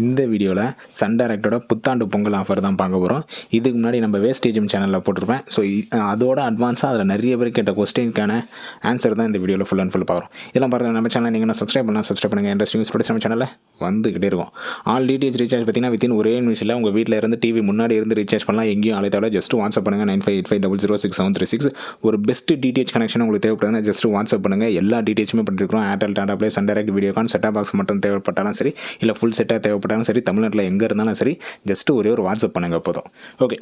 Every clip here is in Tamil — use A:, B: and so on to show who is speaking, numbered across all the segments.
A: இந்த வீடியோவில் சன் டைரக்டோட புத்தாண்டு பொங்கல் ஆஃபர் தான் பார்க்க போகிறோம் இதுக்கு முன்னாடி நம்ம வேஸ்டேஜும் சேனலில் போட்டிருப்பேன். ஸோ அதோட அட்வான்ஸாக அதில் நிறைய பேர் கேட்ட கொஸ்டினுக்கான ஆன்சர் தான் இந்த வீடியோவில் ஃபுல் அண்ட் ஃபுல் பார்க்குறோம். இதெல்லாம் பார்த்தா நம்ம சேனல் நீங்கள் சப்ஸ்கிரைப் பண்ணால் சப்ஸ்கிரைப் பண்ணுங்கள் இன்ட்ரெஸ்ட் நியூஸ் படிச்சு நம்ம சேனலில் வந்துக்கிட்டே இருக்கும். ஆல் டிடிஎச் ரீசார்ஜ் பார்த்தீங்கன்னா வித்தின் ஒரே நிமிஷத்தில் உங்கள் வீட்டில் இருந்து டிவி முன்னாடி இருந்து ரீசார்ஜ் பண்ணலாம். எங்கேயும் அழைத்தாலும் ஜஸ்ட் வாட்ஸ்அப் பண்ணுங்கள் nine five eight five double zero six seven three six. ஒரு பெஸ்ட் டிடிஎச் கனெக்ஷன் உங்களுக்கு தேவைப்படுதுன்னா ஜஸ்ட் வாட்ஸ்அப் பண்ணுங்கள் எல்லா டிடிஹெச்சுமே பண்ணிருக்கிறோம் Airtel Tata play Sun Direct Videocon செட்டாக பாக்ஸ் மட்டும் தேவைப்பட்டாலும் சரி இல்லை ஃபுல் செட்டாக தேவைப்பட்டாலும் சரி தமிழ்நாட்டில் எங்கே இருந்தாலும் சரி ஜஸ்ட்டு ஒரே ஒரு வாட்ஸ்அப் பண்ணுங்கள் போதும். ஓகே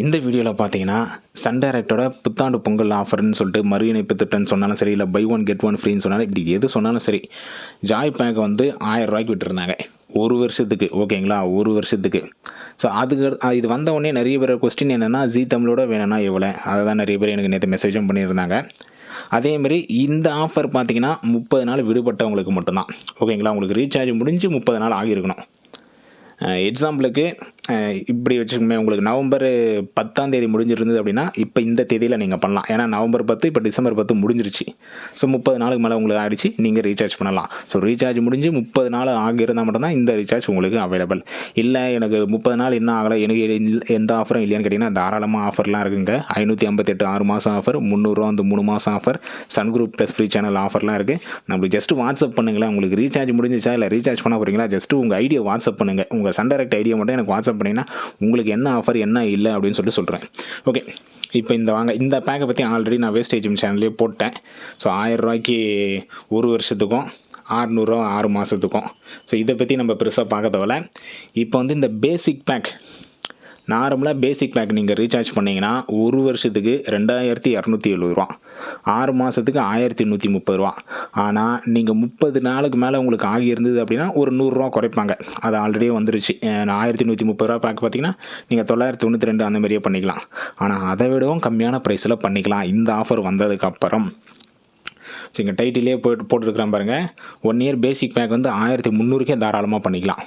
A: இந்த வீடியோவில் பார்த்தீங்கன்னா சன் டைரக்டோட புத்தாண்டு பொங்கல் ஆஃபர்னு சொல்லிட்டு மறு இணைப்பு திட்டம்னு சொன்னாலும் சரி இல்லை பை ஒன் கெட் ஒன் ஃப்ரீன்னு சொன்னாலும் இப்படி எது சொன்னாலும் சரி ஜாய் பேக் வந்து ஆயிரம் ரூபாய்க்கு விட்டுருந்தாங்க. ஒரு வருஷத்துக்கு ஓகேங்களா ஒரு வருஷத்துக்கு. ஸோ அதுக்கு இது வந்த உடனே நிறைய பேர் கொஸ்டின் என்னென்னா ஜி தமிழோட வேணும்னா எவ்வளோ அதை தான் நிறைய பேர் எனக்கு நேற்று மெசேஜும் பண்ணியிருந்தாங்க. அதேமாரி இந்த ஆஃபர் பார்த்தீங்கன்னா முப்பது நாள் விடுபட்டவங்களுக்கு மட்டும்தான். ஓகேங்களா உங்களுக்கு ரீசார்ஜ் முடிஞ்சு முப்பது நாள் ஆகியிருக்கணும். எக்ஸாம்பிளுக்கு இப்படி வச்சுக்கோமே உங்களுக்கு நவம்பர் பத்தாம் தேதி முடிஞ்சிருந்தது அப்படின்னா இப்போ இந்த தேதியில் நீங்கள் பண்ணலாம். ஏன்னா நவம்பர் பத்து இப்போ டிசம்பர் பத்து முடிஞ்சிருச்சு. ஸோ முப்பது நாளுக்கு மேலே உங்களுக்கு ஆயிடுச்சு நீங்கள் ரீசார்ஜ் பண்ணலாம். ஸோ ரீசார்ஜ் முடிஞ்சு முப்பது நாள் ஆகியிருந்தால் மட்டும்தான் இந்த ரீசார்ஜ் உங்களுக்கு அவைலபிள் இல்லை எனக்கு முப்பது நாள் இன்னும் ஆகலை எனக்கு எந்த ஆஃபரும் இல்லையான்னு கேட்டிங்கன்னா தாராளமாக ஆஃபர்லாம் இருக்குங்க. ஐநூற்றி ஐம்பத்தெட்டு ஆறு மாதம் ஆஃபர் முந்நூறுரூவா வந்து மூணு மாதம் offer Sun group plus free channel ஆஃபர்லாம் இருக்குது நம்மளுக்கு ஜஸ்ட் வாட்ஸ்அப் பண்ணுங்களேன் உங்களுக்கு ரீசார்ஜ் முடிஞ்சிச்சா இல்லை ரீசார்ஜ் பண்ண போகிறீங்களா ஜஸ்ட் உங்கள் ஐடியா வாட்ஸ்அப் பண்ணுங்கள் உங்கள் சன் டைரக்ட் ஐடியா மட்டும் எனக்கு வாட்ஸ்அப் பண்ணிங்கன்னா உங்களுக்கு என்ன ஆஃபர் என்ன இல்லை? அப்படின்னு சொல்லிட்டு சொல்கிறேன் ஓகே இப்போ இந்த வாங்க இந்த பேக்கை பற்றி ஆல்ரெடி நான் வேஸ்டேஜ் சேனல்லே போட்டேன். ஸோ ஆயிரரூவாய்க்கு ஒரு வருஷத்துக்கும் ஆறுநூறுவா ஆறு மாதத்துக்கும் ஸோ இதை பற்றி நம்ம பெருசாக பார்க்க தேவையில்ல. இப்போ வந்து இந்த பேசிக் பேக் நார்மலாக பேசிக் பேக் நீங்கள் ரீசார்ஜ் பண்ணிங்கன்னா ஒரு வருஷத்துக்கு ரெண்டாயிரத்தி இரநூத்தி எழுபது ரூபா. ஆறு மாதத்துக்கு ஆயிரத்தி நூற்றி முப்பது ரூபா. ஆனால் நீங்கள் முப்பது நாளுக்கு மேலே உங்களுக்கு ஆகியிருந்தது அப்படின்னா ஒரு நூறுரூவா குறைப்பாங்க. அது ஆல்ரெடியே வந்துருச்சு. ஆயிரத்தி நூற்றி முப்பது ரூபா பேக் பார்த்தீங்கன்னா நீங்கள் தொள்ளாயிரத்தி தொண்ணூற்றி ரெண்டு அந்த மாதிரியே பண்ணிக்கலாம். ஆனால் அதை விடவும் கம்மியான ப்ரைஸில் பண்ணிக்கலாம். இந்த ஆஃபர் வந்ததுக்கப்புறம் ஸோ இங்கே டைட்டிலே போட்டு போட்டிருக்கிறேன் பாருங்கள் ஒன் இயர் பேசிக் பேக் வந்து ஆயிரத்தி முந்நூறுக்கே தாராளமாக பண்ணிக்கலாம்.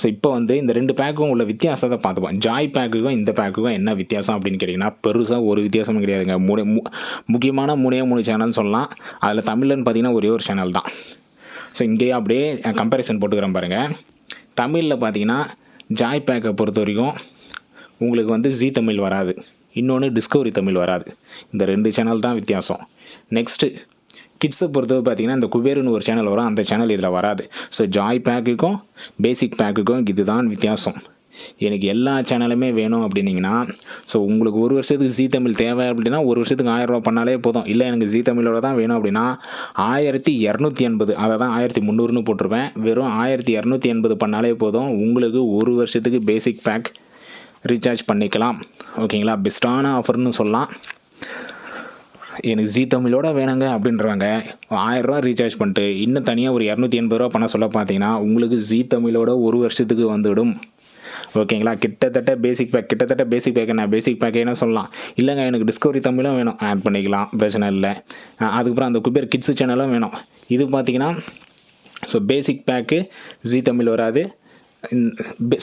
A: ஸோ இப்போ வந்து இந்த ரெண்டு பேக்கும் உள்ள வித்தியாசத்தை பார்த்துப்போம். ஜாய் பேக்குக்கும் இந்த பேக்குக்கும் என்ன வித்தியாசம் அப்படின்னு கேட்டிங்கன்னா பெருசாக ஒரு வித்தியாசமும் கிடையாதுங்க. மூணு மு முக்கியமான மூணே மூணு சேனல் சொல்லலாம். அதில் தமிழ்லன்னு பார்த்தீங்கன்னா ஒரே ஒரு சேனல் தான். ஸோ இங்கேயே அப்படியே கம்பேரிசன் போட்டுக்கிறேன் பாருங்கள் தமிழில் பார்த்தீங்கன்னா ஜாய் பேக்கை பொறுத்த வரைக்கும் உங்களுக்கு வந்து ஜீ தமிழ் வராது. இன்னொன்று டிஸ்கவரி தமிழ் வராது. இந்த ரெண்டு சேனல் தான் வித்தியாசம். நெக்ஸ்ட்டு கிட்ஸை பொறுத்தவரை பார்த்தீங்கன்னா இந்த குபேருன்னு ஒரு சேனல் வரும். அந்த சேனல் இதில் வராது. ஸோ ஜாய் பேக்குக்கும் பேசிக் பேக்குக்கும் இதுதான் வித்தியாசம். எனக்கு எல்லா சேனலுமே வேணும் அப்படின்னீங்கன்னா ஸோ உங்களுக்கு ஒரு வருஷத்துக்கு ஜி தமிழ் தேவை அப்படின்னா ஒரு வருஷத்துக்கு ஆயிரம் ரூபா பண்ணாலே போதும். இல்லை எனக்கு ஜி தமிழோட தான் வேணும் அப்படின்னா ஆயிரத்தி இரநூத்தி எண்பது அதை தான் ஆயிரத்தி முந்நூறுன்னு போட்டிருப்பேன். வெறும் ஆயிரத்தி இரநூத்தி எண்பது பண்ணாலே போதும். உங்களுக்கு ஒரு வருஷத்துக்கு பேசிக் பேக் ரீசார்ஜ் பண்ணிக்கலாம். ஓகேங்களா? பெஸ்ட்டான ஆஃபர்னு சொல்லலாம். எனக்கு ஜீ தமிழோட வேணுங்க அப்படின்றாங்க. ஆயிரரூவா ரீசார்ஜ் பண்ணிட்டு இன்னும் தனியாக ஒரு இரநூத்தி எண்பது ரூபா பண்ண சொல்ல பார்த்தீங்கன்னா உங்களுக்கு ஜீ தமிழோட ஒரு வருஷத்துக்கு வந்துவிடும் ஓகேங்களா? கிட்டத்தட்ட பேசிக் பேக் கிட்டத்தட்ட பேசிக் பேக் நான் பேசிக் பேக்கேன்னு சொல்லலாம். இல்லைங்க எனக்கு டிஸ்கவரி தமிழும் வேணும். ஆட் பண்ணிக்கலாம் பிரச்சனை இல்லை. அதுக்கப்புறம் அந்த குபேர் கிட்ஸு சேனலும் வேணும். இது பார்த்தீங்கன்னா so basic pack Zee Tamil வராது.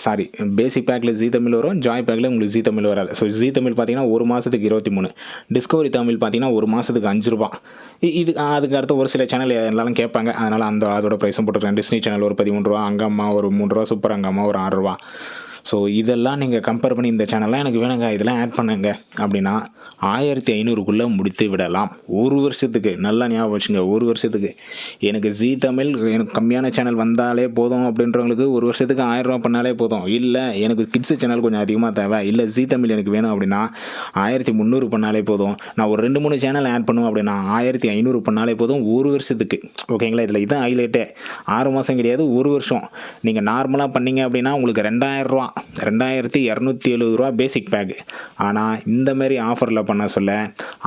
A: சாரி பேசிக் பேக்கில் ஜீ தமிழ் வரும் ஜாய் பேக்கில் உங்களுக்கு ஜீ தமிழ் வராது. ஸோ ஜீ தமிழ் பார்த்தீங்கன்னா ஒரு மாதத்துக்கு இருபத்தி மூணு. டிஸ்கவரி தமிழ் பார்த்தீங்கன்னா ஒரு மாதத்துக்கு அஞ்சு ரூபா இது அதுக்கு அடுத்து ஒரு சில சேனல் எல்லாரும் கேட்பாங்க. அதனால் அந்த அதோட ப்ரைஸும் போட்டுருக்கேன் டிஸ்னி சேனல் ஒரு பதிமூணு ரூபா அங்கம்மா ஒரு மூணு ரூபா சூப்பர் அங்கம்மா ஒரு ஆறு ரூபா ஸோ இதெல்லாம் நீங்கள் கம்பேர் பண்ணி இந்த சேனல்லாம் எனக்கு வேணுங்க. இதெல்லாம் ஆட் பண்ணுங்க. அப்படின்னா ஆயிரத்தி ஐநூறுக்குள்ளே முடித்து விடலாம். ஒரு வருஷத்துக்கு நல்லா ஞாபகம் வச்சுங்க. ஒரு வருஷத்துக்கு. எனக்கு ஜீ தமிழ் எனக்கு கம்மியான சேனல் வந்தாலே போதும் அப்படின்றவங்களுக்கு ஒரு வருஷத்துக்கு ஆயிரம் ரூபா பண்ணாலே போதும். இல்லை எனக்கு கிட்ஸு சேனல் கொஞ்சம் அதிகமாக தேவை. இல்லை ஜீ தமிழ் எனக்கு வேணும் அப்படின்னா ஆயிரத்தி முந்நூறு பண்ணாலே போதும். நான் ஒரு ரெண்டு மூணு சேனல் ஆட் பண்ணுவேன் அப்படின்னா ஆயிரத்தி ஐநூறு பண்ணாலே போதும் ஒரு வருஷத்துக்கு. ஓகேங்களா இதில் இதுதான் ஹைலைட்டே ஆறு மாதம் கிடையாது ஒரு வருஷம். நீங்கள் நார்மலாக பண்ணீங்க அப்படின்னா உங்களுக்கு ரெண்டாயிரம் தான் ரெண்டாயிரத்தி இரநூத்தி எழுபது ரூபா பேசிக் பேக்கு ஆனால் இந்த மாதிரி ஆஃபரில் பண்ண சொல்ல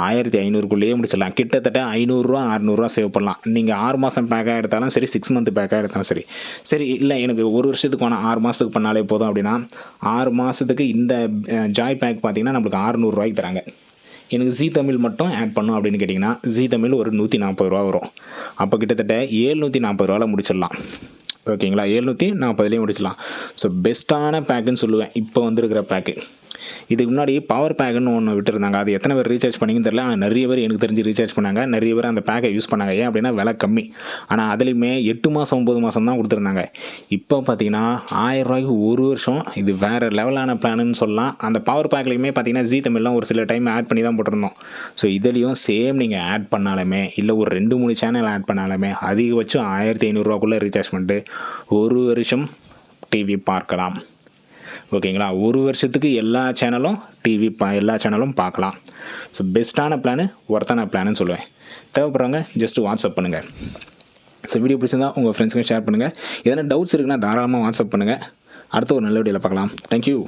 A: ஆயிரத்தி ஐநூறுக்குள்ளேயே முடிச்சிடலாம். கிட்டத்தட்ட ஐநூறுரூவா அறநூறுவா சேவ் பண்ணலாம். நீங்கள் ஆறு மாதம் பேக்காக எடுத்தாலும் சரி சிக்ஸ் மந்த் பேக்காக எடுத்தாலும் சரி. சரி இல்லை எனக்கு ஒரு வருஷத்துக்கு வேணாம் ஆறு மாதத்துக்கு பண்ணாலே போதும் அப்படின்னா ஆறு மாதத்துக்கு இந்த ஜாய் பேக் பார்த்தீங்கன்னா நம்மளுக்கு அறநூறுவாய்க்கு தராங்க. எனக்கு ஜீ தமிழ் மட்டும் ஆட் பண்ணும் அப்படின்னு கேட்டிங்கன்னா ஜீ தமிழ் ஒரு நூற்றி நாற்பது ரூபா வரும். அப்போ கிட்டத்தட்ட ஏழ்நூற்றி நாற்பது ரூபாவில் முடிச்சிடலாம். ஓகேங்களா? எழுநூற்றி நாற்பதுலேயும் முடிச்சிடலாம். ஸோ பெஸ்ட்டான பேக்குன்னு சொல்லுவேன். இப்போ வந்திருக்கிற பேக்கு இதுக்கு முன்னாடி பவர் பேக்குன்னு ஒன்று விட்டுருந்தாங்க. அது எத்தனை பேர் ரீசார்ஜ் பண்ணிங்கன்னு தெரியல. ஆனால் நிறைய பேர் எனக்கு தெரிஞ்சு ரீசார்ஜ் பண்ணாங்க. நிறைய பேர் அந்த பேக்கை யூஸ் பண்ணாங்க. ஏன் அப்படின்னா விலை கம்மி. ஆனால் அதுலேயுமே எட்டு மாதம் ஒம்பது மாதம் தான் கொடுத்துருந்தாங்க. இப்போ பார்த்தீங்கன்னா ஆயிரம் ரூபாய்க்கு ஒரு வருஷம். இது வேறு லெவலான பிளான்னு சொல்லலாம். அந்த பவர் பேக்லேயுமே பார்த்தீங்கன்னா ஜி தமிழ்லாம் ஒரு சில டைம் ஆட் பண்ணி தான் போட்டிருந்தோம். ஸோ இதுலேயும் சேம் நீங்கள் ஆட் பண்ணாலுமே இல்லை ஒரு ரெண்டு மூணு சேனல் ஆட் பண்ணாலுமே அதிகபட்சம் ஆயிரத்தி ஐநூறுரூவாக்குள்ளே ரீசார்ஜ் பண்ணிட்டு ஒரு வருஷம் டிவி பார்க்கலாம். ஓகேங்களா? ஒரு வருஷத்துக்கு எல்லா சேனலும் டிவி பா எல்லா சேனலும் பார்க்கலாம். ஸோ பெஸ்ட்டான பிளானு ஒர்த்தான பிளான்னு சொல்லுவேன். தேவைப்படுறவங்க ஜஸ்ட்டு வாட்ஸ்அப் பண்ணுங்கள் ஸோ வீடியோ பிடிச்சிருந்தா உங்கள் ஃப்ரெண்ட்ஸுக்கும் ஷேர் பண்ணுங்கள் எதனா டவுட்ஸ் இருக்குன்னா தாராளமாக வாட்ஸ்அப் பண்ணுங்கள் அடுத்த ஒரு நல்ல வீடியோவில் பார்க்கலாம். தேங்க்யூ